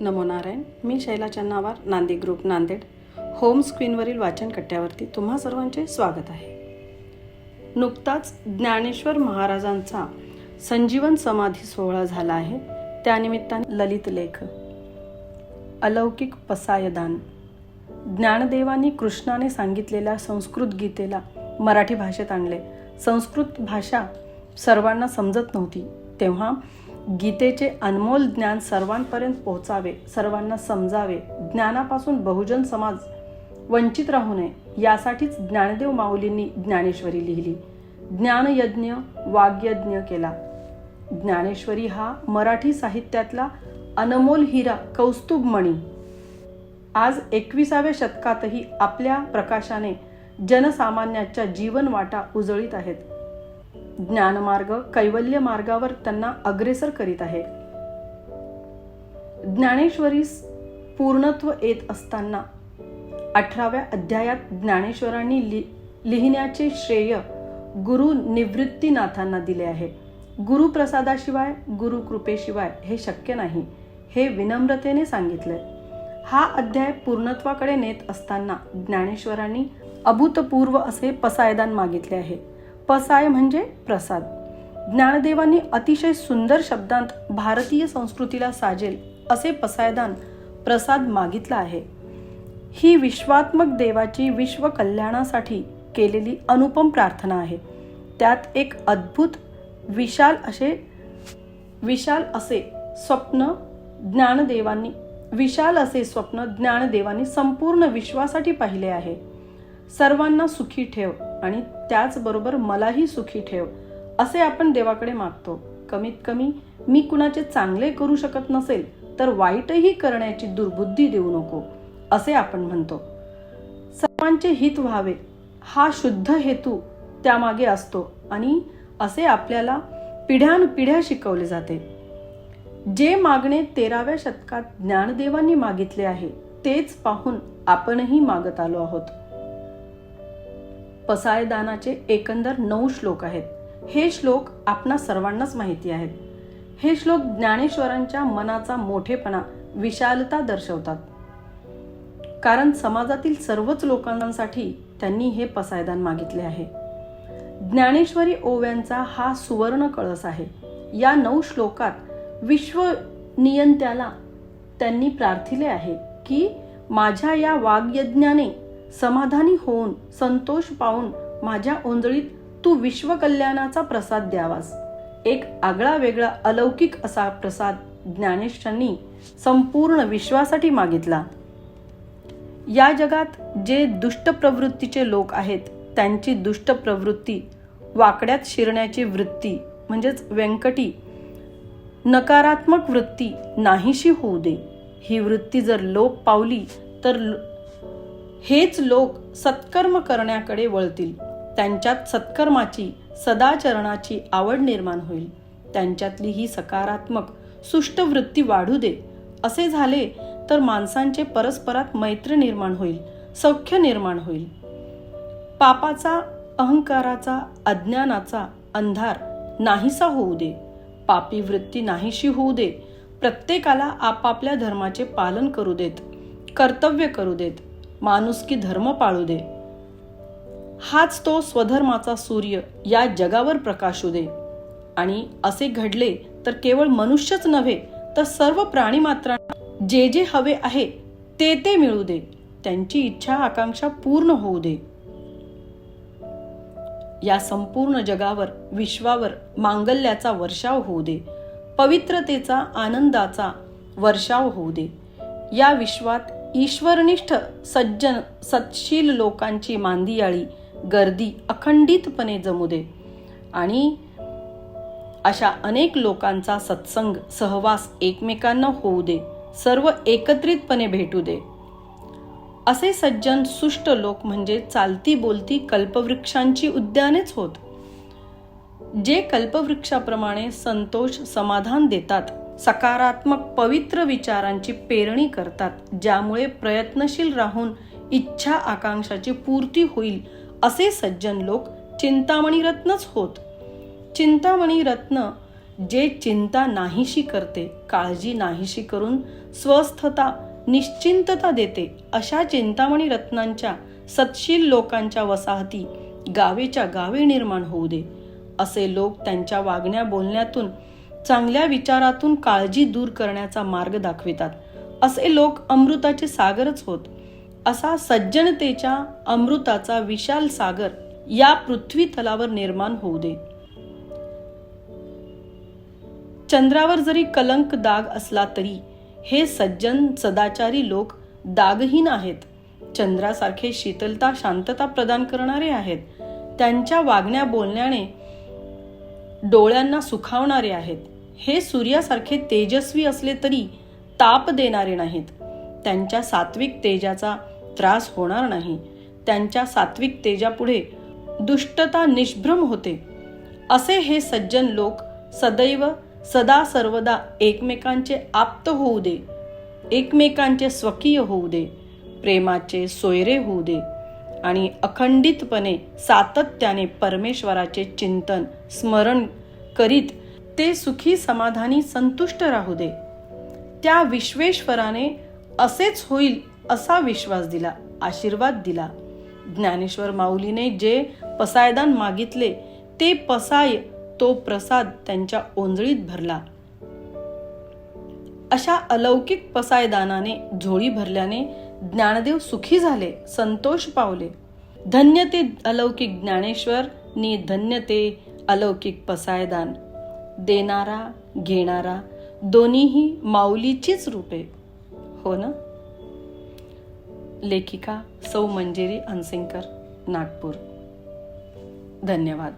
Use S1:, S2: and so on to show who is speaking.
S1: नमो नारायण. मी Shaila Channawar Nandi group Nanded. Home स्क्रीनवरील वाचन कट्ट्यावरती तुम्हा सर्वांचे स्वागत आहे. नुकताच ज्ञानेश्वर महाराजांचा संजीवन समाधी सोहळा झाला आहे. त्यानिमित्ताने ललित लेख अलौकिक पसायदान ज्ञानदेवांनी कृष्णाने सांगितलेल्या संस्कृत गीतेला मराठी भाषेत आणले. संस्कृत भाषा सर्वांना समजत नव्हती. तेव्हा गीतेचे अनमोल ज्ञान सर्वांपर्यंत पोहोचावे सर्वांना समजावे. ज्ञानापासून बहुजन समाज वंचित राहू नये यासाठीच ज्ञानदेव माऊलींनी ज्ञानेश्वरी लिहिली. ज्ञानयज्ञ वाग्यज्ञ केला. ज्ञानेश्वरी हा मराठी साहित्यातला अनमोल हिरा कौस्तुभमणी आज एकविसाव्या शतकातही आपल्या प्रकाशाने जनसामान्याच्या जीवन वाटा उजळीत आहेत. ज्ञानमार्ग कैवल्य मार्गावर त्यांना अग्रेसर करीत आहे. ज्ञानेश्वरीस पूर्णत्व येत असताना अठराव्या अध्यायात ज्ञानेश्वरांनी लि लिहिण्याचे श्रेय गुरु निवृत्तीनाथांना दिले आहे. गुरुप्रसादाशिवाय गुरुकृपेशिवाय हे शक्य नाही हे विनम्रतेने सांगितले हा अध्याय पूर्णत्वाकडे नेत असताना ज्ञानेश्वरांनी अभूतपूर्व असे पसायदान मागितले आहे. पसाय म्हणजे प्रसाद. ज्ञानदेवांनी अतिशय सुंदर शब्दांत भारतीय संस्कृतीला साजेल असे पसायदान प्रसाद मागितला आहे. ही विश्वात्मक देवाची विश्व कल्याणासाठी केलेली अनुपम प्रार्थना आहे. त्यात एक अद्भुत विशाल असे विशाल असे स्वप्न ज्ञानदेवांनी विशाल असे स्वप्न ज्ञानदेवांनी संपूर्ण विश्वासाठी पाहिले आहे. सर्वांना सुखी ठेव आणि त्याचबरोबर मलाही सुखी ठेव असे आपण देवाकडे मागतो. कमीत कमी मी कुणाचे चांगले करू शकत नसेल तर वाईटही करण्याची दुर्बुद्धी देऊ नको असे आपण म्हणतो. सर्वांचे हित व्हावे हा शुद्ध हेतू त्यामागे असतो आणि असे आपल्याला पिढ्यानपिढ्या शिकवले जाते. जे मागणे तेराव्या शतकात ज्ञानदेवांनी मागितले आहे तेच पाहून आपणही मागत आलो आहोत. पसायदानाचे एकंदर नऊ श्लोक आहेत. हे श्लोक आपणा सर्वांनाच माहिती आहेत. हे श्लोक ज्ञानेश्वरांच्या मनाचा मोठेपणा विशालता दर्शवतात. कारण समाजातील सर्वच लोकांसाठी त्यांनी हे पसायदान मागितले आहे. ज्ञानेश्वरी ओव्यांचा हा सुवर्ण कळस आहे. या नऊ श्लोकात विश्व नियंत्याला त्यांनी प्रार्थिले आहे की माझ्या या वाग्यज्ञाने समाधानी होऊन संतोष पाहून माझ्या ओंजळीत तू विश्वकल्याणाचा प्रसाद द्यावास. एक आगळा वेगळा अलौकिक असा प्रसाद ज्ञानेशांनी संपूर्ण विश्वासाठी मागितला. या जगात जे दुष्ट प्रवृत्तीचे लोक आहेत त्यांची दुष्ट प्रवृत्ती वाकड्यात शिरण्याची वृत्ती म्हणजेच व्यंकटी नकारात्मक वृत्ती नाहीशी होऊ दे. ही वृत्ती जर लोप पावली तर हेच लोक सत्कर्म करण्याकडे वळतील. त्यांच्यात सत्कर्माची सदाचरणाची आवड निर्माण होईल. त्यांच्यातली ही सकारात्मक सुष्ट वृत्ती वाढू दे. असे झाले तर माणसांचे परस्परात मैत्री निर्माण होईल सौख्य निर्माण होईल. पापाचा अहंकाराचा अज्ञानाचा अंधार नाहीसा होऊ दे. पापी वृत्ती नाहीशी होऊ दे. प्रत्येकाला आपापल्या धर्माचे पालन करू देत कर्तव्य करू देत. माणुसकी धर्म पाळू दे. हाच तो स्वधर्माचा सूर्य या जगावर प्रकाशू दे. आणि असे घडले तर केवळ मनुष्यच नव्हे तर सर्व प्राणी मात्रांना जे जे हवे आहे ते ते मिळू दे. त्यांची इच्छा आकांक्षा पूर्ण होऊ दे. या संपूर्ण जगावर विश्वावर मांगल्याचा वर्षाव होऊ दे. पवित्रतेचा आनंदाचा वर्षाव होऊ दे. या विश्वात ईश्वरनिष्ठ सज्जन सत्शील लोकांची मांदियाळी गर्दी अखंडितपणे जमू दे. आणि अशा अनेक लोकांचा सत्संग सहवास एकमेकांना होऊ दे. सर्व एकत्रितपणे भेटू दे. असे सज्जन सुष्ट लोक म्हणजे चालती बोलती कल्पवृक्षांची उद्यानेच होत. जे कल्पवृक्षाप्रमाणे संतोष समाधान देतात सकारात्मक पवित्र विचारांची पेरणी करतात ज्यामुळे प्रयत्नशील राहून इच्छा आकांक्षाची पूर्ती होईल असे सज्जन लोक चिंतामणी रत्नच होत. चिंतामणी रत्न जे चिंता नाहीशी करते काळजी नाहीशी करून स्वस्थता निश्चिंतता देते अशा चिंतामणी रत्नांच्या सत्शील लोकांच्या वसाहती गावेच्या गावे निर्माण होऊ दे असे लोक त्यांच्या वागण्या बोलण्यातून चांगल्या विचारातून काळजी दूर करण्याचा मार्ग दाखवितात. असे लोक अमृताचे सागरच होत. असा सज्जनतेच्या अमृताचा विशाल सागर या पृथ्वी तलावर निर्माण होऊ दे. चंद्रावर जरी कलंक दाग असला तरी हे सज्जन सदाचारी लोक दागहीन आहेत. चंद्रासारखे शीतलता शांतता प्रदान करणारे आहेत. त्यांच्या वागण्या बोलण्याने डोळ्यांना सुखावणारे आहेत. हे सूर्यासारखे तेजस्वी असले तरी ताप देणारे नाहीत. त्यांच्या सात्विक तेजाचा त्रास होणार नाही. त्यांच्या सात्विक तेजापुढे दुष्टता निष्भ्रम होते. असे हे सज्जन लोक सदैव सदा सर्वदा एकमेकांचे आप्त होऊ दे. एकमेकांचे स्वकीय होऊ दे. प्रेमाचे सोयरे होऊ दे. आणि अखंडितपणे सातत्याने परमेश्वराचे चिंतन स्मरण करीत ते सुखी समाधानी संतुष्ट राहू दे. त्या विश्वेश्वराने असेच होईल असा विश्वास दिला आशीर्वाद दिला. ज्ञानेश्वर माऊलीने जे पसायदान मागितले ते पसाय तो प्रसाद त्यांच्या ओंजळीत भरला. अशा अलौकिक पसायदानाने झोळी भरल्याने ज्ञानदेव सुखी झाले संतोष पावले. धन्य ते अलौकिक ज्ञानेश्वर नि धन्य ते अलौकिक पसायदान. देणारा घेणारा दोन्हीही माऊलीचीच रूपे. हो ना? लेखिका सौ मंजेरी अनसिंकर नागपूर. धन्यवाद.